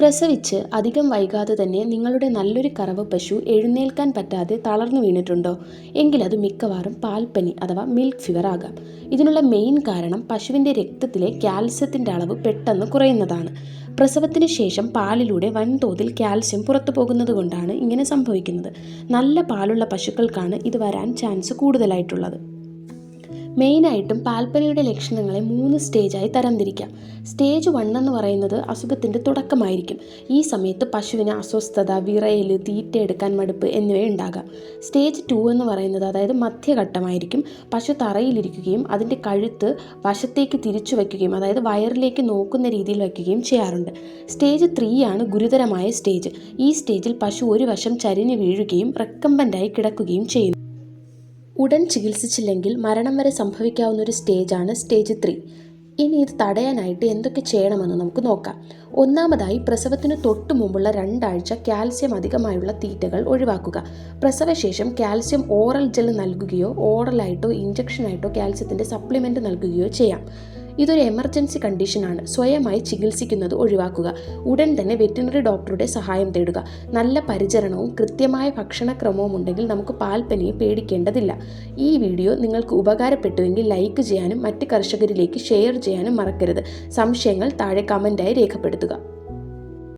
പ്രസവിച്ച് അധികം വൈകാതെ തന്നെ നിങ്ങളുടെ നല്ലൊരു കറവ പശു എഴുന്നേൽക്കാൻ പറ്റാതെ തളർന്നു വീണിട്ടുണ്ടോ? എങ്കിലത് മിക്കവാറും പാൽപ്പനി അഥവാ മിൽക്ക് ഫിവർ ആകാം. ഇതിനുള്ള മെയിൻ കാരണം പശുവിന്റെ രക്തത്തിലെ കാൽസ്യത്തിന്റെ അളവ് പെട്ടെന്ന് കുറയുന്നതാണ്. പ്രസവത്തിന് ശേഷം പാലിലൂടെ വൻതോതിൽ കാൽസ്യം പുറത്തു പോകുന്നത് കൊണ്ടാണ് ഇങ്ങനെ സംഭവിക്കുന്നത്. നല്ല പാലുള്ള പശുക്കൾക്കാണ് ഇത് വരാൻ ചാൻസ് കൂടുതലായിട്ടുള്ളത്. മെയിനായിട്ടും പാൽപ്പനിയുടെ ലക്ഷണങ്ങളെ മൂന്ന് സ്റ്റേജായി തരംതിരിക്കാം. സ്റ്റേജ് വൺ എന്ന് പറയുന്നത് അസുഖത്തിന്റെ തുടക്കമായിരിക്കും. ഈ സമയത്ത് പശുവിന് അസ്വസ്ഥത വിറയൽ തീറ്റ എടുക്കാൻ മടുപ്പ് എന്നിവ ഉണ്ടാകാം. സ്റ്റേജ് ടു എന്ന് പറയുന്നത് അതായത് മധ്യഘട്ടമായിരിക്കും. പശു തറയിലിരിക്കുകയും അതിന്റെ കഴുത്ത് വശത്തേക്ക് തിരിച്ചു വയ്ക്കുകയും അതായത് വയറിലേക്ക് നോക്കുന്ന രീതിയിൽ വയ്ക്കുകയും ചെയ്യാറുണ്ട്. സ്റ്റേജ് ത്രീ ആണ് ഗുരുതരമായ സ്റ്റേജ്. ഈ സ്റ്റേജിൽ പശു ഒരു വശം ചരിഞ്ഞു വീഴുകയും റെക്കമ്പന്റായി കിടക്കുകയും ചെയ്യുന്നു. ഉടൻ ചികിത്സിച്ചില്ലെങ്കിൽ മരണം വരെ സംഭവിക്കാവുന്ന ഒരു സ്റ്റേജാണ് സ്റ്റേജ് ത്രീ ഇനി ഇത് തടയാനായിട്ട് എന്തൊക്കെ ചെയ്യണമെന്ന് നമുക്ക് നോക്കാം. ഒന്നാമതായി പ്രസവത്തിന് തൊട്ടു മുമ്പുള്ള രണ്ടാഴ്ച കാൽസ്യം അധികമായുള്ള തീറ്റകൾ ഒഴിവാക്കുക. പ്രസവശേഷം കാൽസ്യം ഓറൽ ജെൽ നൽകുകയോ ഓറലായിട്ടോ ഇഞ്ചക്ഷനായിട്ടോ കാൽസ്യത്തിന്റെ സപ്ലിമെന്റ് നൽകുകയോ ചെയ്യാം. ഇതൊരു എമർജൻസി കണ്ടീഷനാണ്. സ്വയമായി ചികിത്സിക്കുന്നത് ഒഴിവാക്കുക. ഉടൻ തന്നെ വെറ്റിനറി ഡോക്ടറുടെ സഹായം തേടുക. നല്ല പരിചരണവും കൃത്യമായ ഭക്ഷണക്രമവും ഉണ്ടെങ്കിൽ നമുക്ക് പാൽപ്പനിയെ പേടിക്കേണ്ടതില്ല. ഈ വീഡിയോ നിങ്ങൾക്ക് ഉപകാരപ്പെട്ടുവെങ്കിൽ ലൈക്ക് ചെയ്യാനും മറ്റ് കർഷകരിലേക്ക് ഷെയർ ചെയ്യാനും മറക്കരുത്. സംശയങ്ങൾ താഴെ കമന്റായി രേഖപ്പെടുത്തുക.